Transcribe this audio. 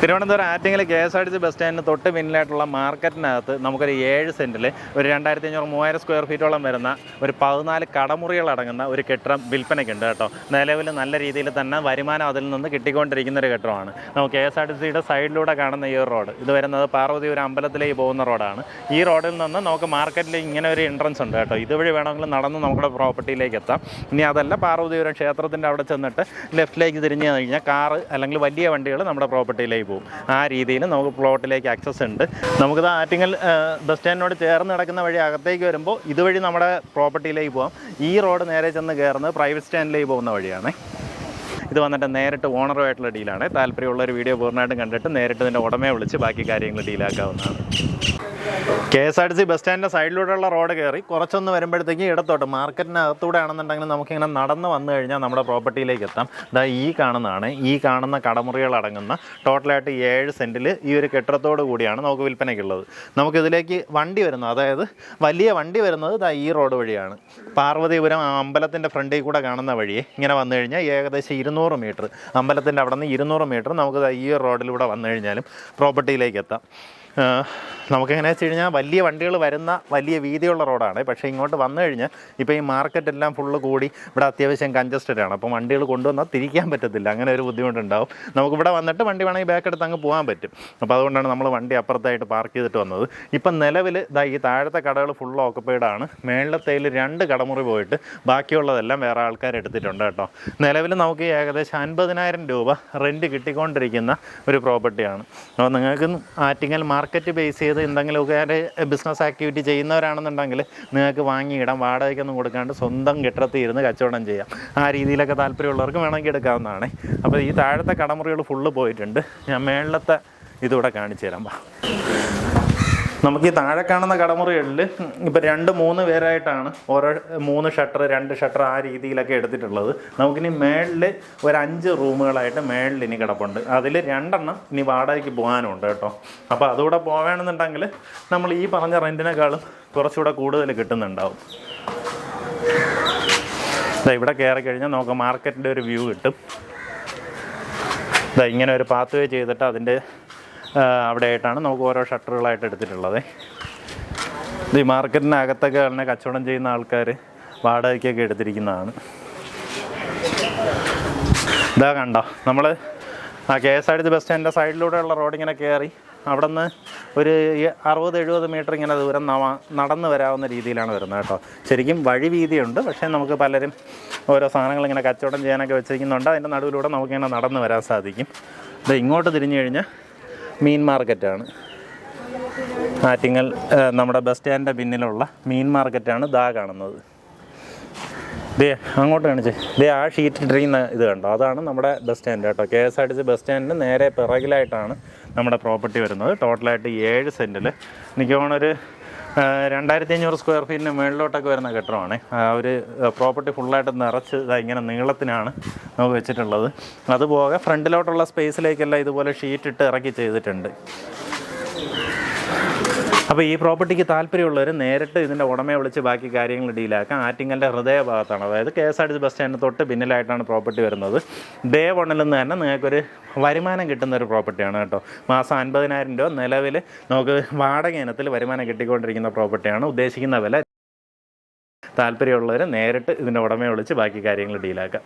Thiruvananthapuram Attingal K S R T C bus സ്റ്റാൻഡിന് തൊട്ട് പിന്നിലായിട്ടുള്ള മാർക്കറ്റിനകത്ത് നമുക്കൊരു ഏഴ് സെന്റിൽ ഒരു രണ്ടായിരത്തി അഞ്ഞൂറ് മൂവായിരം സ്ക്വയർ ഫീറ്റോളം വരുന്ന ഒരു പതിനാല് കടമുറികൾ അടങ്ങുന്ന ഒരു കെട്ടിടം വിൽപ്പനയ്ക്കുണ്ട് കേട്ടോ. നിലവിൽ നല്ല രീതിയിൽ തന്നെ വരുമാനം അതിൽ നിന്ന് കിട്ടിക്കൊണ്ടിരിക്കുന്ന ഒരു കെട്ടിടമാണ്. നമുക്ക് കെ എസ് ആർ ടി സിയുടെ സൈഡിലൂടെ കാണുന്ന ഈ റോഡ് ഇത് വരുന്നത് പാർവതി ഒരു അമ്പലത്തിലേക്ക് പോകുന്ന റോഡാണ് ഈ റോഡിൽ നിന്ന് നമുക്ക് മാർക്കറ്റിൽ ഇങ്ങനെ ഒരു എൻട്രൻസ് ഉണ്ട് കേട്ടോ. ഇതുവഴി വേണമെങ്കിൽ നടന്ന് നമ്മുടെ പ്രോപ്പർട്ടിയിലേക്ക് എത്താം. ഇനി അതല്ല പാർവതിപുരം ക്ഷേത്രത്തിന്റെ അവിടെ ചെന്നിട്ട് ലെഫ്റ്റിലേക്ക് തിരിഞ്ഞ് കഴിഞ്ഞാൽ കാറ് അല്ലെങ്കിൽ വലിയ വണ്ടികൾ നമ്മുടെ പ്രോപ്പർട്ടിയിലേക്ക് പോകും ആ രീതിയിൽ നമുക്ക് പ്ലോട്ടിലേക്ക് ആക്സസ് ഉണ്ട്. നമുക്കിത് ആറ്റിങ്ങൽ ബസ് സ്റ്റാൻഡിനോട് ചേർന്ന് നടക്കുന്ന വഴി അകത്തേക്ക് വരുമ്പോൾ ഇതുവഴി നമ്മുടെ പ്രോപ്പർട്ടിയിലേക്ക് പോകാം ഈ റോഡ് നേരെ ചെന്ന് കയറുന്നത് പ്രൈവറ്റ് സ്റ്റാൻഡിലേക്ക് പോകുന്ന വഴിയാണ്. ഇത് വന്നിട്ട് നേരിട്ട് ഓണറുമായിട്ടുള്ള ഡീലാണ്. താല്പര്യമുള്ള ഒരു വീഡിയോ പൂർണമായിട്ടും കണ്ടിട്ട് നേരിട്ട് ഇതിന്റെ ഉടമയെ വിളിച്ച് ബാക്കി കാര്യങ്ങൾ ഡീലാക്കാവുന്നതാണ്. K S R T C bus സ്റ്റാൻഡിന്റെ സൈഡിലൂടെയുള്ള റോഡ് കയറി കുറച്ചൊന്ന് വരുമ്പോഴത്തേക്ക് ഇടത്തോട്ട് മാർക്കറ്റിനകത്തൂടെ ആണെന്നുണ്ടെങ്കിൽ നമുക്കിങ്ങനെ നടന്ന് വന്നു കഴിഞ്ഞാൽ നമ്മുടെ പ്രോപ്പർട്ടിയിലേക്ക് എത്താം. ഇതാ ഈ കാണുന്നതാണ്. ഈ കാണുന്ന കടമുറികൾ അടങ്ങുന്ന ടോട്ടലായിട്ട് ഏഴ് സെന്റിൽ ഈ ഒരു കെട്ടിടത്തോട് കൂടിയാണ് നമുക്ക് വിൽപ്പനയ്ക്കുള്ളത്. നമുക്കിതിലേക്ക് വണ്ടി വരുന്നത് അതായത് വലിയ വണ്ടി വരുന്നത് ഇതാ ഈ റോഡ് വഴിയാണ്. പാർവതിപുരം അമ്പലത്തിന്റെ ഫ്രണ്ടിൽ കൂടെ കാണുന്ന വഴിയെ ഇങ്ങനെ വന്നു കഴിഞ്ഞാൽ ഏകദേശം ഇരുന്നൂറ് മീറ്റർ. അമ്പലത്തിന്റെ അവിടെ നിന്ന് ഇരുന്നൂറ് മീറ്റർ നമുക്ക് ഈ റോഡിലൂടെ വന്നു കഴിഞ്ഞാലും പ്രോപ്പർട്ടിയിലേക്ക് എത്താം. നമുക്കെങ്ങനെ വെച്ച് കഴിഞ്ഞാൽ വലിയ വണ്ടികൾ വരുന്ന വലിയ വീതിയുള്ള റോഡാണ്. പക്ഷേ ഇങ്ങോട്ട് വന്നു കഴിഞ്ഞാൽ ഇപ്പോൾ ഈ മാർക്കറ്റ് എല്ലാം ഫുള്ള് കൂടി ഇവിടെ അത്യാവശ്യം കൺജസ്റ്റഡ് ആണ്. അപ്പോൾ വണ്ടികൾ കൊണ്ടുവന്നാൽ തിരിക്കാൻ പറ്റത്തില്ല. അങ്ങനെ ഒരു ബുദ്ധിമുട്ടുണ്ടാവും. നമുക്ക് ഇവിടെ വന്നിട്ട് വണ്ടി വേണമെങ്കിൽ ബാക്ക് എടുത്ത് അങ്ങ് പോകാൻ പറ്റും. അപ്പോൾ അതുകൊണ്ടാണ് നമ്മൾ വണ്ടി അപ്പുറത്തായിട്ട് പാർക്ക് ചെയ്തിട്ട് വന്നത്. ഇപ്പം നിലവിൽ ഇതാ ഈ താഴത്തെ കടകൾ ഫുൾ ഓക്കുപ്പൈഡ് ആണ്. മേളത്തേൽ രണ്ട് കടമുറി പോയിട്ട് ബാക്കിയുള്ളതെല്ലാം വേറെ ആൾക്കാർ എടുത്തിട്ടുണ്ട് കേട്ടോ. നിലവിൽ നമുക്ക് ഏകദേശം അൻപതിനായിരം രൂപ റെന്റ് കിട്ടിക്കൊണ്ടിരിക്കുന്ന ഒരു പ്രോപ്പർട്ടിയാണ് അപ്പോൾ നിങ്ങൾക്ക് ആറ്റിങ്ങൽ മാർക്കറ്റ് ബേസ് ചെയ്ത് എന്തെങ്കിലുമൊക്കെ ബിസിനസ് ആക്ടിവിറ്റി ചെയ്യുന്നവരാണെന്നുണ്ടെങ്കിൽ നിങ്ങൾക്ക് വാങ്ങിയിടാം വാടകയ്ക്കൊന്നും കൊടുക്കാണ്ട് സ്വന്തം കെട്ടിടത്തിൽ ഇരുന്ന് കച്ചവടം ചെയ്യാം. ആ രീതിയിലൊക്കെ താല്പര്യമുള്ളവർക്ക് വേണമെങ്കിൽ എടുക്കാവുന്നതാണ്. അപ്പോൾ ഈ താഴത്തെ കടമുറികൾ ഫുള്ള് പോയിട്ടുണ്ട്. ഞാൻ മേളിലത്തെ ഇതുകൂടെ കാണിച്ചു തരാം നമുക്ക് ഈ താഴെ കാണുന്ന കടമുറികളിൽ ഇപ്പം രണ്ട് മൂന്ന് പേരായിട്ടാണ് ഓരോ മൂന്ന് ഷട്ടർ രണ്ട് ഷട്ടർ ആ രീതിയിലൊക്കെ എടുത്തിട്ടുള്ളത്. നമുക്കിനി മേളിൽ ഒരു അഞ്ച് റൂമുകളായിട്ട് മേളിൽ ഇനി കിടപ്പുണ്ട്. അതിൽ രണ്ടെണ്ണം ഇനി വാടകയ്ക്ക് പോകാനുണ്ട് കേട്ടോ. അപ്പോൾ അതുകൂടെ പോവുകയാണെന്നുണ്ടെങ്കിൽ നമ്മൾ ഈ പറഞ്ഞ റെന്റിനേക്കാളും കുറച്ചുകൂടെ കൂടുതൽ കിട്ടുന്നുണ്ടാവും. ഇവിടെ കയറി കഴിഞ്ഞാൽ നമുക്ക് മാർക്കറ്റിന്റെ ഒരു വ്യൂ കിട്ടും. ഇങ്ങനെ ഒരു പാത്ത് വേ ചെയ്തിട്ട് അതിന്റെ ആ, അവിടെ ആയിട്ടാണ് നമുക്ക് ഓരോ ഷട്ടറുകളായിട്ട് എടുത്തിട്ടുള്ളത്. ഈ മാർക്കറ്റിനകത്തൊക്കെ തന്നെ കച്ചവടം ചെയ്യുന്ന ആൾക്കാർ വാടകയ്ക്കൊക്കെ എടുത്തിരിക്കുന്നതാണ്. ഇതാ കണ്ടോ നമ്മൾ ആ K S R T bus സ്റ്റാൻഡിന്റെ സൈഡിലൂടെയുള്ള റോഡ് ഇങ്ങനെ കയറി അവിടെ നിന്ന് ഒരു അറുപത് എഴുപത് മീറ്റർ ഇങ്ങനെ ദൂരം നടന്ന് വരാവുന്ന രീതിയിലാണ് വരുന്നത് കേട്ടോ. ശരിക്കും വഴി വീതിയുണ്ട് പക്ഷേ നമുക്ക് പലരും ഓരോ സാധനങ്ങൾ ഇങ്ങനെ കച്ചവടം ചെയ്യാനൊക്കെ വെച്ചിരിക്കുന്നുണ്ട്. അതിന്റെ നടുവിലൂടെ നമുക്കിങ്ങനെ നടന്ന് വരാൻ സാധിക്കും. ഇത് ഇങ്ങോട്ട് തിരിഞ്ഞു കഴിഞ്ഞാൽ മീൻ മാർക്കറ്റാണ്. ആറ്റിങ്ങൽ നമ്മുടെ ബസ് സ്റ്റാൻഡിന്റെ പിന്നിലുള്ള മീൻ മാർക്കറ്റാണ് ദാ കാണുന്നത്. ദേ അങ്ങോട്ട് കാണിച്ചേ. ദേ ആ ഷീറ്റ് ഇട്ടിരിക്കുന്ന ഇത് കണ്ടോ? അതാണ് നമ്മുടെ ബസ് സ്റ്റാൻഡ് കേട്ടോ. K S R T C bus സ്റ്റാൻഡിന് നേരെ പിറകിലായിട്ടാണ് നമ്മുടെ പ്രോപ്പർട്ടി വരുന്നത്. ടോട്ടലായിട്ട് ഏഴ് സെന്റിൽ എനിക്ക് തോന്നുന്നൊരു രണ്ടായിരത്തി അഞ്ഞൂറ് സ്ക്വയർ ഫീറ്റിന് മുകളിലോട്ടൊക്കെ വരുന്ന കെട്ടിടമാണ്. ഒരു പ്രോപ്പർട്ടി ഫുള്ളായിട്ട് നിറച്ച് ഇങ്ങനെ നീളത്തിനാണ് നമുക്ക് വെച്ചിട്ടുള്ളത്. അതുപോലെ ഫ്രണ്ടിലോട്ടുള്ള സ്പേസിലേക്കെല്ലാം ഇതുപോലെ ഷീറ്റ് ഇട്ട് ഇറക്കി ചെയ്തിട്ടുണ്ട്. അപ്പോൾ ഈ പ്രോപ്പർട്ടിക്ക് താല്പര്യമുള്ളവർ നേരിട്ട് ഇതിന്റെ ഉടമയെ വിളിച്ച് ബാക്കി കാര്യങ്ങൾ ഡീലാക്കാം. ആറ്റിങ്ങലിന്റെ ഹൃദയഭാഗത്താണ്. അതായത് K S R T C bus സ്റ്റാൻഡിന് തൊട്ട് പിന്നിലായിട്ടാണ് പ്രോപ്പർട്ടി വരുന്നത്. ഡേ വണ്ണിൽ നിന്ന് തന്നെ നിങ്ങൾക്കൊരു വരുമാനം കിട്ടുന്ന ഒരു പ്രോപ്പർട്ടിയാണ് കേട്ടോ. മാസം അൻപതിനായിരം രൂപ നിലവിൽ നമുക്ക് വാടക ഇനത്തിൽ വരുമാനം കിട്ടിക്കൊണ്ടിരിക്കുന്ന പ്രോപ്പർട്ടിയാണ്. ഉദ്ദേശിക്കുന്ന വില താല്പര്യമുള്ളവർ നേരിട്ട് ഇതിന്റെ ഉടമയെ വിളിച്ച് ബാക്കി കാര്യങ്ങൾ ഡീലാക്കാം.